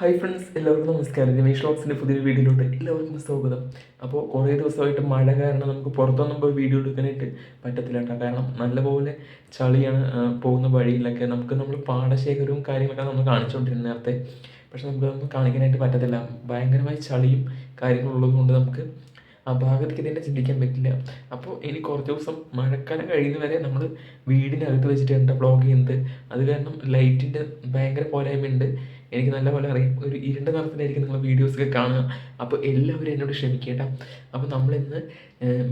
Hi friends എല്ലാവർക്കും നമസ്കാരം. രമേഷ് ലോക്സിന്റെ പുതിയൊരു വീഡിയോയിലോട്ട് എല്ലാവർക്കും സ്വാഗതം. അപ്പോൾ കുറേ ദിവസമായിട്ട് മഴ കാരണം നമുക്ക് പുറത്തൊന്നും പോയി വീഡിയോ എടുക്കാനായിട്ട് പറ്റത്തില്ല കേട്ടോ. കാരണം നല്ലപോലെ ചളിയാണ് പോകുന്ന വഴിയിലൊക്കെ നമുക്ക് നമ്മൾ പാടശേഖരവും കാര്യങ്ങളൊക്കെ നമ്മൾ കാണിച്ചുകൊണ്ടിരുന്നത് നേരത്തെ. പക്ഷെ നമുക്കതൊന്നും കാണിക്കാനായിട്ട് പറ്റത്തില്ല. ഭയങ്കരമായി ചളിയും കാര്യങ്ങളും ഉള്ളതുകൊണ്ട് നമുക്ക് ആ ഭാഗത്തേക്ക് തന്നെ ചിന്തിക്കാൻ പറ്റില്ല. അപ്പോൾ ഇനി കുറച്ച് ദിവസം മഴക്കാലം കഴിയുന്ന വരെ നമ്മൾ വീടിനകത്ത് വെച്ചിട്ട് എന്താ വ്ളോഗ് ചെയ്യുന്നത്? അത് കാരണം ലൈറ്റിന്റെ ഭയങ്കര പോരായ്മയുണ്ട്. എനിക്ക് നല്ലപോലെ അറിയാം. ഒരു ഇരുണ്ട നിറത്തിലായിരിക്കും നിങ്ങൾ വീഡിയോസൊക്കെ കാണുക. അപ്പോൾ എല്ലാവരും എന്നോട് ക്ഷമിക്കേണ്ട അപ്പോൾ നമ്മളിന്ന്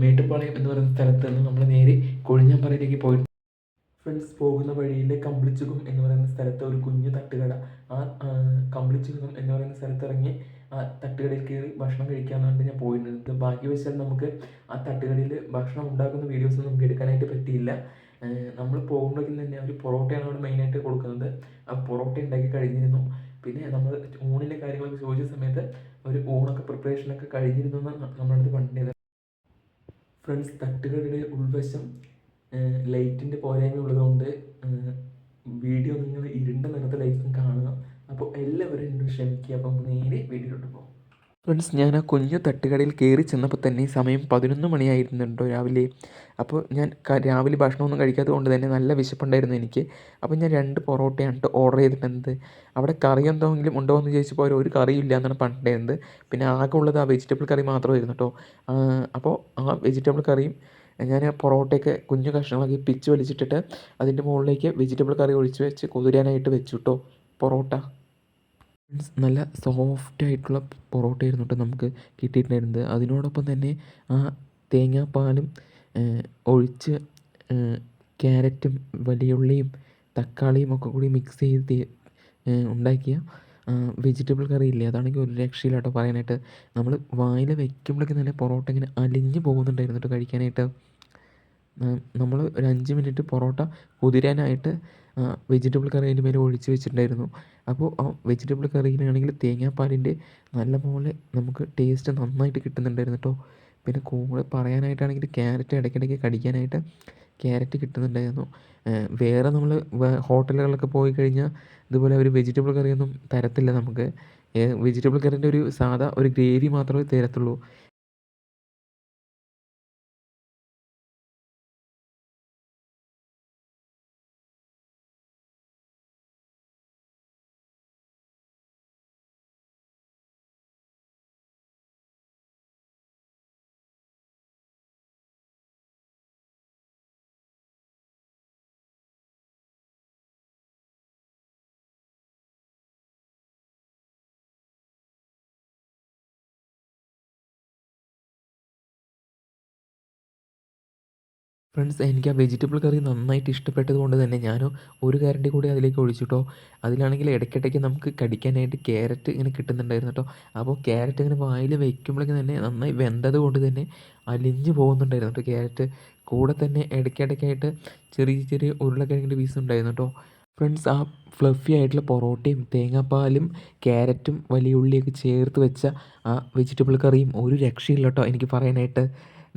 മേട്ടുപ്പാളയം എന്ന് പറയുന്ന സ്ഥലത്ത് നിന്ന് നമ്മൾ നേരെ കൊഴിഞ്ഞാമ്പാറയിലേക്ക് പോയിട്ട് ഫ്രണ്ട്സ് പോകുന്ന വഴിയിൽ കമ്പിളിച്ചുകം എന്ന് പറയുന്ന സ്ഥലത്ത് ഒരു കുഞ്ഞു തട്ടുകട. ആ കമ്പിളിച്ചുകം എന്ന് പറയുന്ന സ്ഥലത്ത് ഇറങ്ങി ആ തട്ടുകടയിൽ കയറി ഭക്ഷണം കഴിക്കാമെന്നാണ് ഞാൻ പോയിരുന്നത് ഭാഗ്യവശാൽ നമുക്ക് ആ തട്ടുകടയിൽ ഭക്ഷണം ഉണ്ടാക്കുന്ന വീഡിയോസ് നമുക്ക് എടുക്കാനായിട്ട് പറ്റിയില്ല. നമ്മൾ പോകുമ്പോഴേക്കും തന്നെ ഒരു പൊറോട്ടയാണ് അവിടെ മെയിനായിട്ട് കൊടുക്കുന്നത്. ആ പൊറോട്ട ഉണ്ടാക്കി കഴിഞ്ഞിരുന്നു. പിന്നെ നമ്മൾ ഊണിന്റെ കാര്യങ്ങളൊക്കെ ചോദിച്ച സമയത്ത് ഒരു ഊണൊക്കെ പ്രിപ്പറേഷനൊക്കെ കഴിഞ്ഞിരുന്നു നമ്മുടെ അടുത്ത് പറഞ്ഞത് ഫ്രണ്ട്സ് തട്ടുകളുടെ ഉൾവശം ലൈറ്റിന്റെ പോരായ്മ ഉള്ളതുകൊണ്ട് വീഡിയോ നിങ്ങൾ ഇരുണ്ട നിറത്തിലായിരിക്കും കാണുക. അപ്പോൾ എല്ലാവരും ക്ഷമിക്കുക. അപ്പം നേരെ വീഡിയോയിലോട്ട് പോകും ഫ്രണ്ട്സ് ഞാൻ ആ കുഞ്ഞു തട്ടുകടയിൽ കയറി ചെന്നപ്പോൾ തന്നെ സമയം പതിനൊന്ന് മണിയായിരുന്നുണ്ടോ രാവിലെ. അപ്പോൾ ഞാൻ രാവിലെ ഭക്ഷണമൊന്നും കഴിക്കാത്തത് കൊണ്ട് തന്നെ നല്ല വിശപ്പുണ്ടായിരുന്നു എനിക്ക്. അപ്പോൾ ഞാൻ രണ്ട് പൊറോട്ടയാണ് ട്ടോ ഓർഡർ ചെയ്തിട്ടുണ്ട് അവിടെ കറി എന്തെങ്കിലും ഉണ്ടോ എന്ന് ചോദിച്ചപ്പോൾ അവർ ഒരു കറിയും ഇല്ല എന്നാണ് പറഞ്ഞിട്ടുണ്ടായിരുന്നത്. പിന്നെ ആകെ ഉള്ളത് ആ വെജിറ്റബിൾ കറി മാത്രമായിരുന്നു കേട്ടോ അപ്പോൾ ആ വെജിറ്റബിൾ കറിയും ഞാൻ ആ പൊറോട്ടയൊക്കെ കുഞ്ഞു കഷ്ണങ്ങളാക്കി പിച്ച് വലിച്ചിട്ടിട്ട് അതിന്റെ മുകളിലേക്ക് വെജിറ്റബിൾ കറി ഒഴിച്ച് വെച്ച് കുതിരാനായിട്ട് വെച്ചു കേട്ടോ പൊറോട്ട. മീൻസ് നല്ല സോഫ്റ്റ് ആയിട്ടുള്ള പൊറോട്ട ആയിരുന്നു കേട്ടോ നമുക്ക് കിട്ടിയിട്ടുണ്ടായിരുന്നത്. അതിനോടൊപ്പം തന്നെ ആ തേങ്ങാപ്പാലും ഒഴിച്ച് ക്യാരറ്റും ക്യാരറ്റും വലിയുള്ളിയും തക്കാളിയും ഒക്കെ കൂടി മിക്സ് ചെയ്ത് ഉണ്ടാക്കിയ വെജിറ്റബിൾ കറി ഇല്ലേ? അതാണെങ്കിൽ ഒരു രക്ഷയില്ല കേട്ടോ പറയാനായിട്ട്. നമ്മൾ വായിൽ വെക്കുമ്പോഴേക്കും തന്നെ പൊറോട്ട ഇങ്ങനെ അലിഞ്ഞു പോകുന്നുണ്ടായിരുന്നു കേട്ടോ കഴിക്കാനായിട്ട്. നമ്മൾ ഒരു അഞ്ച് മിനിറ്റ് പൊറോട്ട കുതിരാനായിട്ട് വെജിറ്റബിൾ കറി അതിന്റെ മേലെ ഒഴിച്ച് വെച്ചിട്ടുണ്ടായിരുന്നു. അപ്പോൾ ആ വെജിറ്റബിൾ കറിയിലാണെങ്കിൽ തേങ്ങാപ്പാലിന്റെ നല്ലപോലെ നമുക്ക് ടേസ്റ്റ് നന്നായിട്ട് കിട്ടുന്നുണ്ടായിരുന്നു കേട്ടോ പിന്നെ കൂടെ പറയാനായിട്ടാണെങ്കിൽ ക്യാരറ്റ് ഇടയ്ക്കിടയ്ക്ക് കടിക്കാനായിട്ട് ക്യാരറ്റ് കിട്ടുന്നുണ്ടായിരുന്നു. വേറെ നമ്മൾ ഹോട്ടലുകളിലൊക്കെ പോയി കഴിഞ്ഞാൽ ഇതുപോലെ ഒരു വെജിറ്റബിൾ കറിയൊന്നും തരത്തില്ല നമുക്ക്. വെജിറ്റബിൾ കറിന്റെ ഒരു സാധാ ഒരു ഗ്രേവി മാത്രമേ തരത്തുള്ളൂ. ഫ്രണ്ട്സ് എനിക്ക് ആ വെജിറ്റബിൾ കറി നന്നായിട്ട് ഇഷ്ടപ്പെട്ടത് കൊണ്ട് തന്നെ ഞാൻ ഒരു കാരണ്ടി കൂടി അതിലേക്ക് ഒഴിച്ചിട്ടോ അതിലാണെങ്കിൽ ഇടയ്ക്കിടയ്ക്ക് നമുക്ക് കടിക്കാനായിട്ട് ക്യാരറ്റ് ഇങ്ങനെ കിട്ടുന്നുണ്ടായിരുന്നു കേട്ടോ അപ്പോൾ ക്യാരറ്റ് ഇങ്ങനെ വായിൽ വയ്ക്കുമ്പോഴേക്കും തന്നെ നന്നായി വെന്തത് കൊണ്ട് തന്നെ അലിഞ്ഞു പോകുന്നുണ്ടായിരുന്നു കേട്ടോ ക്യാരറ്റ്. കൂടെ തന്നെ ഇടയ്ക്കിടയ്ക്കായിട്ട് ചെറിയ ചെറിയ ഉരുളക്കിഴങ്ങിന്റെ പീസ് ഉണ്ടായിരുന്നു കേട്ടോ ഫ്രണ്ട്സ് ആ ഫ്ലഫി ആയിട്ടുള്ള പൊറോട്ടയും തേങ്ങാപ്പാലും ക്യാരറ്റും വലിയ ഉള്ളിയൊക്കെ ചേർത്ത് വെച്ച ആ വെജിറ്റബിൾ കറിയും ഒരു രക്ഷയില്ല കേട്ടോ എനിക്ക് പറയാനായിട്ട്.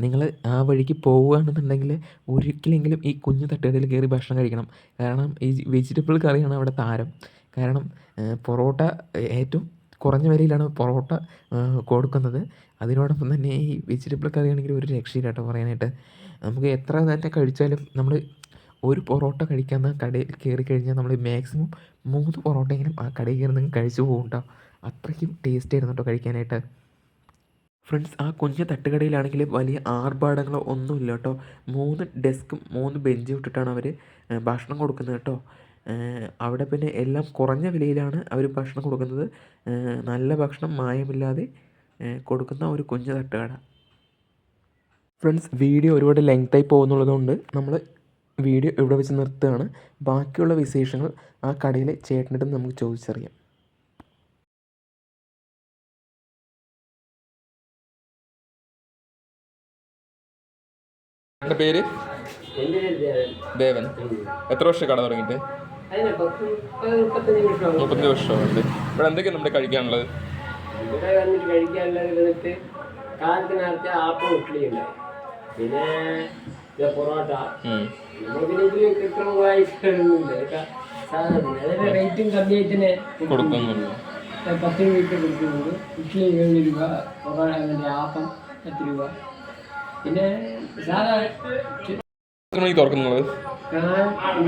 നിങ്ങൾ ആ വഴിക്ക് പോവുകയാണെന്നുണ്ടെങ്കിൽ ഒരിക്കലെങ്കിലും ഈ കുഞ്ഞു തട്ടുകടയിൽ കയറി ഭക്ഷണം കഴിക്കണം. കാരണം ഈ വെജിറ്റബിൾ കറിയാണ് അവിടെ താരം. കാരണം പൊറോട്ട ഏറ്റവും കുറഞ്ഞ വിലയിലാണ് പൊറോട്ട കൊടുക്കുന്നത്. അതിനോടൊപ്പം തന്നെ ഈ വെജിറ്റബിൾ കറിയാണെങ്കിൽ ഒരു രക്ഷയില്ല കേട്ടോ പറയാനായിട്ട്. നമുക്ക് എത്ര തന്നെ കഴിച്ചാലും നമ്മൾ ഒരു പൊറോട്ട കഴിക്കാവുന്ന കടയിൽ കയറി കഴിഞ്ഞാൽ നമ്മൾ മാക്സിമം മൂന്ന് പൊറോട്ടയെങ്കിലും ആ കടയിൽ കയറി നിങ്ങൾ കഴിച്ചു പോകും കേട്ടോ അത്രയ്ക്കും ടേസ്റ്റ് ആയിരുന്നു കേട്ടോ കഴിക്കാനായിട്ട്. ഫ്രണ്ട്സ് ആ കുഞ്ഞു തട്ടുകടയിലാണെങ്കിൽ വലിയ ആർഭാടങ്ങളോ ഒന്നുമില്ല കേട്ടോ. മൂന്ന് ഡെസ്കും മൂന്ന് ബെഞ്ചും ഇട്ടിട്ടാണ് അവർ ഭക്ഷണം കൊടുക്കുന്നത് കേട്ടോ. അവിടെ പിന്നെ എല്ലാം കുറഞ്ഞ വിലയിലാണ് അവർ ഭക്ഷണം കൊടുക്കുന്നത്. നല്ല ഭക്ഷണം മായമില്ലാതെ കൊടുക്കുന്ന ഒരു കുഞ്ഞു തട്ടുകട. ഫ്രണ്ട്സ് വീഡിയോ ഒരുപാട് ലെങ്തായി പോകുന്നുള്ളതുകൊണ്ട് നമ്മൾ വീഡിയോ ഇവിടെ വെച്ച് നിർത്തുകയാണ്. ബാക്കിയുള്ള വിശേഷങ്ങൾ ആ കടയിലെ ചേട്ടനിട്ട് നമുക്ക് ചോദിച്ചറിയാം. എന്റെ പേര്? ദേവൻ. എത്ര വർഷം കട തുടങ്ങിയിട്ട്? അതിന് പത്ത് മുപ്പത് മുപ്പത്തഞ്ച് വർഷം മുപ്പത്തഞ്ച് വർഷമുണ്ട് ഇവിടെ എന്തൊക്കെയാണ് നമ്മുടെ കഴിക്കാനുള്ളത്? ഇവിടെ വന്നിട്ട് കഴിക്കാനുള്ളത് വന്നിട്ട് കാലത്ത് നേരത്തെ ആപ്പം ഇഡ്ഡലി ഉണ്ടായി പിന്നെ പൊറോട്ട. നമ്മൾ പിന്നെ ഇതിൽ കൃത്രിമമായിട്ടുണ്ട് സാധനം അതിന്റെ റേറ്റും കമ്മിയായിട്ട് തന്നെ കൊടുക്കുന്നുണ്ട്. പത്ത് രൂപയ്ക്ക് കൊടുക്കുന്നുണ്ട്. ഇഡ്ഡലി ഏഴ് രൂപ പൊറോട്ട ആപ്പം പത്ത് രൂപ. പിന്നെ സാധാ എത്ര മണിക്ക്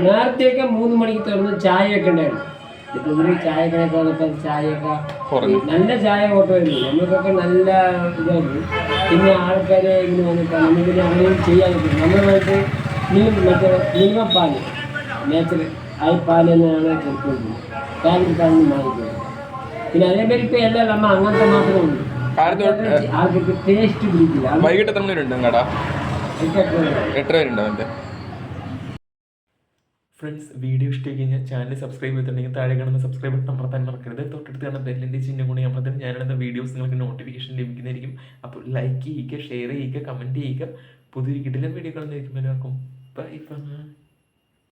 നേരത്തെയൊക്കെ മൂന്ന് മണിക്ക് തുറന്ന് ചായയൊക്കെ ഉണ്ടായിരുന്നു. ഇപ്പൊ ഇവർ ചായക്കടയൊക്കെ വന്നപ്പോൾ ചായയൊക്കെ കുറഞ്ഞു. നല്ല ചായ ഓട്ടമായിരുന്നു. നമ്മൾക്കൊക്കെ നല്ല ഇതായിരുന്നു. പിന്നെ ആൾക്കാരെ ഇങ്ങനെ വന്നിട്ട് നമുക്ക് അങ്ങനെയും ചെയ്യാൻ പറ്റും. നമ്മളുമായിട്ട് നീ മറ്റേ നേച്ചർ ആ പാൽ തന്നെയാണ് കൊടുക്കുന്നത്. പാലിൽ പാലിന് മാറിക്കുന്നത് പിന്നെ അതേമാതിരി ഇപ്പം എല്ലാം നമ്മൾ അങ്ങനത്തെ മാത്രമേ ഉള്ളൂ. കാലത്ത് വൈകിട്ട് എത്ര മണി ഉണ്ട് കട ഇതൊക്കെ എട്ടര വരെ എന്റെ ഫ്രണ്ട്സ് വീഡിയോ ഇഷ്ടമായി കഴിഞ്ഞാൽ ചാനൽ സബ്സ്ക്രൈബ് ചെയ്തിട്ടുണ്ടെങ്കിൽ താഴെ കാണുന്ന സബ്സ്ക്രൈബ് ബട്ടൺ അമർത്താൻ മറക്കരുത്. തൊട്ടടുത്ത് കാണുന്ന ബെല്ലിന്റെ ചിഹ്നം കൂടി അമർത്താൻ ഞാനിടുന്ന വീഡിയോസ് നിങ്ങൾക്ക് നോട്ടിഫിക്കേഷൻ ലഭിക്കുന്നതായിരിക്കും. അപ്പോൾ ലൈക്ക് ചെയ്യുക ഷെയർ ചെയ്യുക കമന്റ് ചെയ്യുക. പുതിയൊരു കിടിലൻ വീഡിയോ കാണുന്നതായിരിക്കും എല്ലാവർക്കും. Bye bye